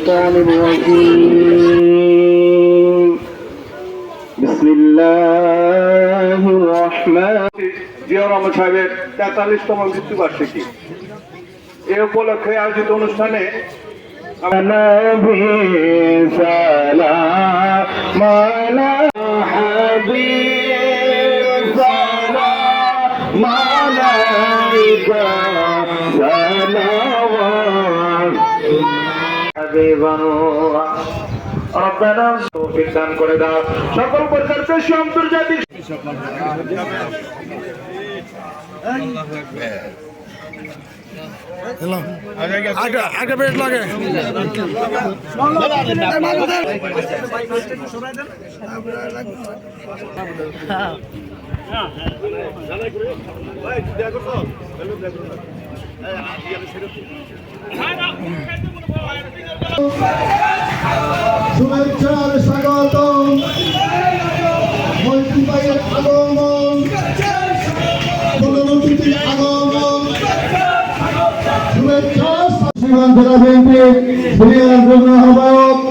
الشيطان الرجيم بسم الله الرحمن জিয়া রহমান সাহেবের তেতাল্লিশতম মৃত্যুবার্ষিকী এ উপলক্ষে আয়োজিত অনুষ্ঠানে نبي করে দাও। সকল প্রকার কৃষি আন্তর্জাতিক আগে আগে বেট লাগে। শুভেচ্ছার স্বাগতম। মন্ত্রী ভাইয়ের আগমন। প্রধানমন্ত্রীর আগমন। শুভেচ্ছা শ্রীমান জেলা বিএনপি সিনিয়র আহ্বায়ক।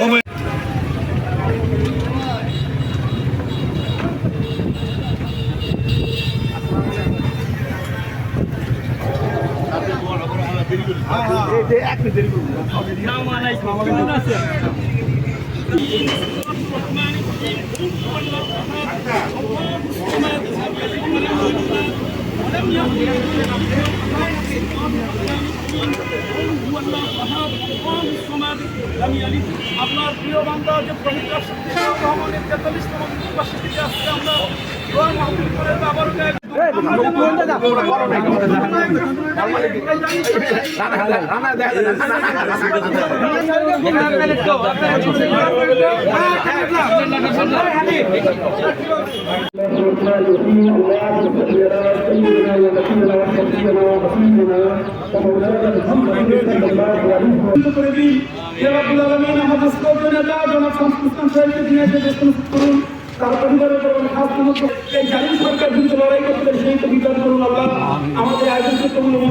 কমে এক মিনিট দেরি করুন আপনার প্রিয় বান্ধব যে প্রভু রহমানের তেতাল্লিশতম বার্ষিকীতে আজকে আমরা দোয়া মাহফিল করে দিন আমাদের স্কোপে নেতা জনাব সংস্কৃতি সাহেবকে যে দেশ করুন তার পরিবারের উপর স্বাস্থ্য এই জালিম সরকার বিরুদ্ধে লড়াই করতে সেই তো বিচার করুন আল্লাহ আমাদের আয়োজনকে তোমার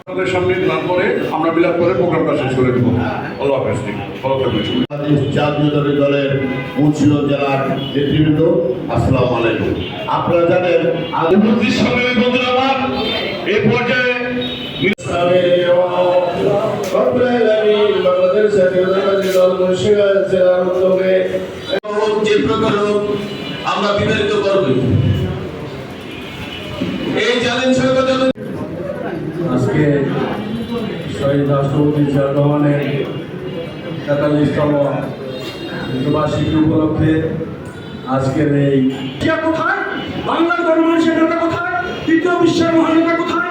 আপনাদের সামনে বিলাপ করে আমরা বিলাপ করে প্রোগ্রামটা শেষ করে দেবো। আল্লাহ হাফেজ ভালো থাকবেন। দলের মুন্সিগঞ্জ জেলার নেতৃবৃন্দ আসসালামু আলাইকুম। আপনারা জানেন উপস্থিত সম্মেলন বন্ধুরা আমার এই পর্যায়ে বাংলাদেশ জাতীয়তাবাদী দল মুন্সিগঞ্জ জেলার উদ্যোগে যে প্রকার আমরা বিতাড়িত করবই। এই চ্যালেঞ্জ আজকে শহীদ রাষ্ট্রপতি জিয়া রহমানের তেতাল্লিশতম বার্ষিকী উপলক্ষে আজকের এই কোথায়? বাংলার গণমানুষের নেতা কোথায়? তৃতীয় বিশ্বের মহানেতা কোথায়?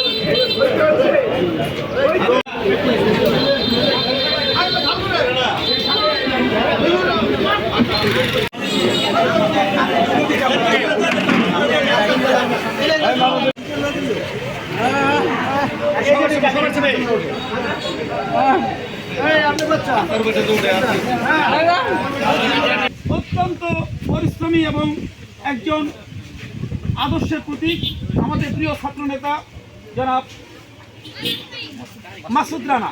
অত্যন্ত পরিশ্রমী এবং একজন আদর্শের প্রতীক আমাদের প্রিয় ছাত্র নেতা, জনাব মাসুদ রানা।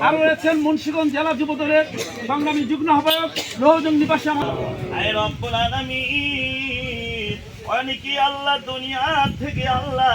আরও রয়েছেন মুন্সিগঞ্জ জেলা যুবদলের সংগ্রামী যুগ্ম আহ্বায়ক রোহজং নিবাসী আমার অনেকে আল্লাহ দুনিয়া থেকে আল্লাহ